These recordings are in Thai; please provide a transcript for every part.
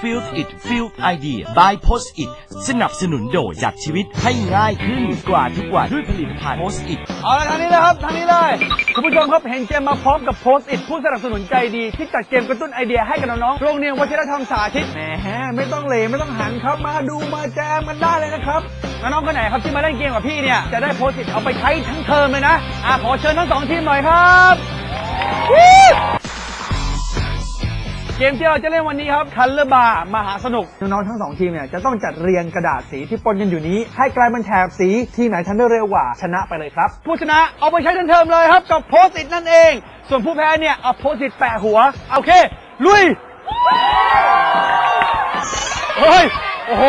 Feel It Feel Idea by Post It สนับสนุนโดยจัดชีวิตให้ง่ายขึ้นกว่าทุกวันด้วยผลิตภัณฑ์ Post It เอาละทางนี้เลยครับทางนี้เลยคุณผู้ชมครับเห็นเจมมาพร้อมกับโพสต์อิทผู้สนับสนุนใจดี ที่จัดเกมกระตุ้นไอเดียให้กับน้องๆโรงเรียนวัชรธรรมสาธิตแหมไม่ต้องเหลไม่ต้องหันครับมาดูมาแจมกันได้เลยนะครับน้องๆคนไหนครับที่มาเล่นเกมกับพี่เนี่ยจะได้โพสต์อิทเอาไปใช้ทั้งเทอมเลยนะอะขอเชิญทั้งสองทีมหน่อยครับวู้ เกมที่เราจะเล่นวันนี้ครับคันเลอร์บาร์มหาสนุก น้องๆทั้งสองทีมเนี่ยจะต้องจัดเรียงกระดาษสีที่ปนกันอยู่นี้ ให้กลายเป็นแถบสีทีมไหนทันได้เร็วกว่าชนะไปเลยครับ ผู้ชนะเอาไปใช้ทั้งเทอมเลยครับกับโพสต์อิทนั่นเอง ส่วนผู้แพ้เนี่ยเอาโพสต์อิทแปะหัวโอเคลุยเฮ้ยโอ้โห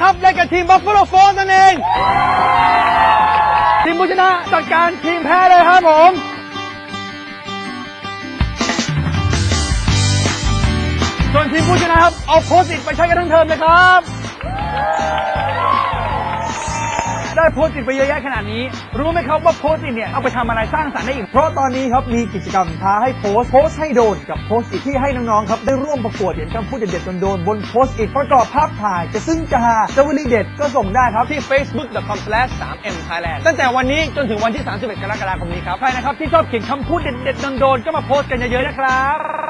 นะครับเล่นกับทีมบัฟฟาโลโฟนนั่นเอง ทีมผู้ชนะจัดการทีมแพ้เลยครับผมส่วนทีมผู้ชนะครับเอาโพสต์อิตไปใช้กันทั้งเทอมเลยครับ ได้โพสต์อิทไปเยอะแยะขนาดนี้ รู้ไหมครับว่าโพสต์อิทเนี่ยเอาไปทำอะไรสร้างสรรค์ได้อีก เพราะตอนนี้ครับมีกิจกรรมท้าให้โพสต์โพสต์ให้โดนกับโพสต์อิทที่ให้น้องๆครับได้ร่วมประกวดเขียนคำพูดเด็ดๆโดนๆบนโพสต์อิทประกอบภาพถ่ายจะซึ่งจะหาจะวลีเด็ดก็ส่งได้ครับที่ facebook.com/3mthailand ตั้งแต่วันนี้จนถึงวันที่ 31 กรกฎาคมนี้ครับใครนะครับที่ชอบเขียนคำพูดเด็ดๆโดนๆก็มาโพสต์กันเยอะๆนะครับ